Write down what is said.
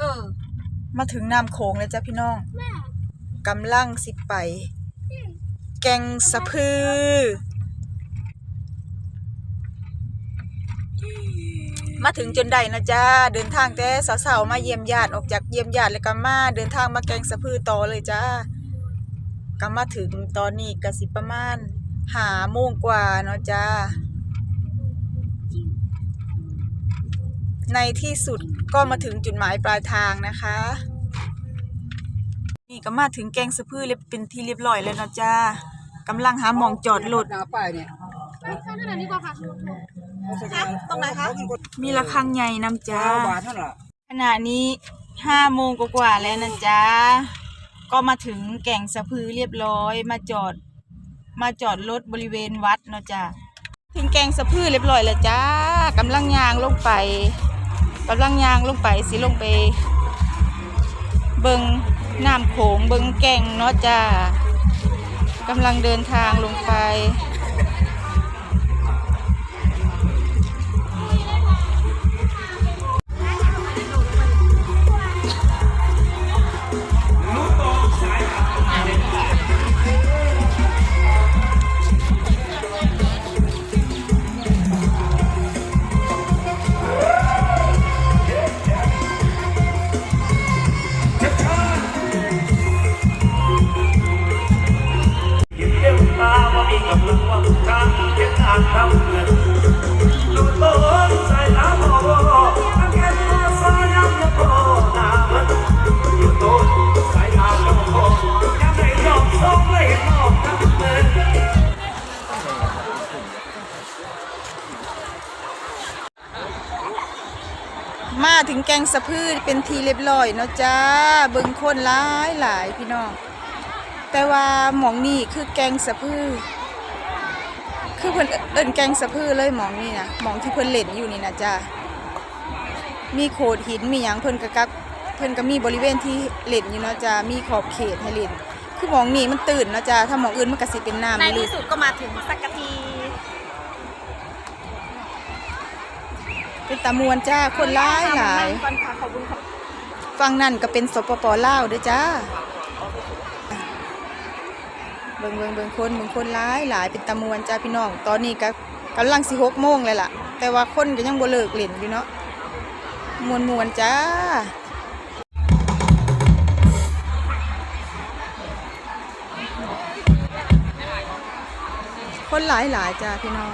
เออมาถึงน้ำโขงแล้วจ้ะพี่น้องกำลังสิไป แกงสะพือ มาถึงจนได้นะจ้าเดินทางแต่สาวๆมาเยี่ยมญาติออกจากเยี่ยมญาติแล้วก็มาเดินทางมาแกงสะพือต่อเลยจ้าก็มาถึงตอนนี้ก็สิประมาณหาโมงกว่าเนาะจ้า ในที่สุดก็มาถึงจุดหมายปลายทางนะคะ นี่ก็มาถึงแกงสะพือเรียบเป็นที่เรียบร้อยแล้วเนาะจ้ากำลังหาหมองจอดรถหน้าป้ายเนี่ยข้างหน้านี้กว่าค่ะตรงไหนคะมีระฆังใหญ่นำจ้าเก้าบาทเท่าไหร่ขณะนี้ห้าโมงกว่าๆแล้วนะจ๊ะก็มาถึงแก่งสะพือเรียบร้อย มาจอด มาจอดรถบริเวณวัดเนาะจ้ะถึงแก่งสะพือเรียบร้อยแล้วจ้ากำลังยางลงไป กำลังยางลงไปสิลงไป เบิงน้ำโขงเบิงแก่งเนาะจ้ากำลังเดินทางลงไป มาถึงแกงสะพือเป็นทีเรียบร้อยเนาะจ้าเบิ่งคนหลายหลายพี่น้องแต่ว่าหมองนี่คือแกงสะพือ คือเพิ่นเอิ้นแกงสะพือเลยหมองนี่นะหมองที่เพิ่นเล่นอยู่นี่นะจ้ามีโขดหินมีหยังเพิ่นก็กักเพิ่นก็มีบริเวณที่เล่นอยู่เนาะจ้ามีขอบเขตให้เล่น คือหมองนี่มันตื่นเนาะจ้าถ้าหมองอื่นมันก็สิเป็นน้ำในลึที่กสุดก็มาถึงสักกะที เป็นตามวนจ้าคนหลายหลายก่อนค่ะขอบคุณค่ะฟังนั่นก็เป็นสปปลาวเด้วยจ้า เบิ่งเบิ่งเบิ่งคนเบิ่งคนหลายหลายเป็นตะมวนจ้าพี่น้อง ตอนนี้ก็กำลังสิหกโมงเลยล่ะ แต่ว่าคนก็ยังบ่เลิกเล่นอยู่เนาะมวนมวนจ้าคนหลายหลายจ้าพี่น้อง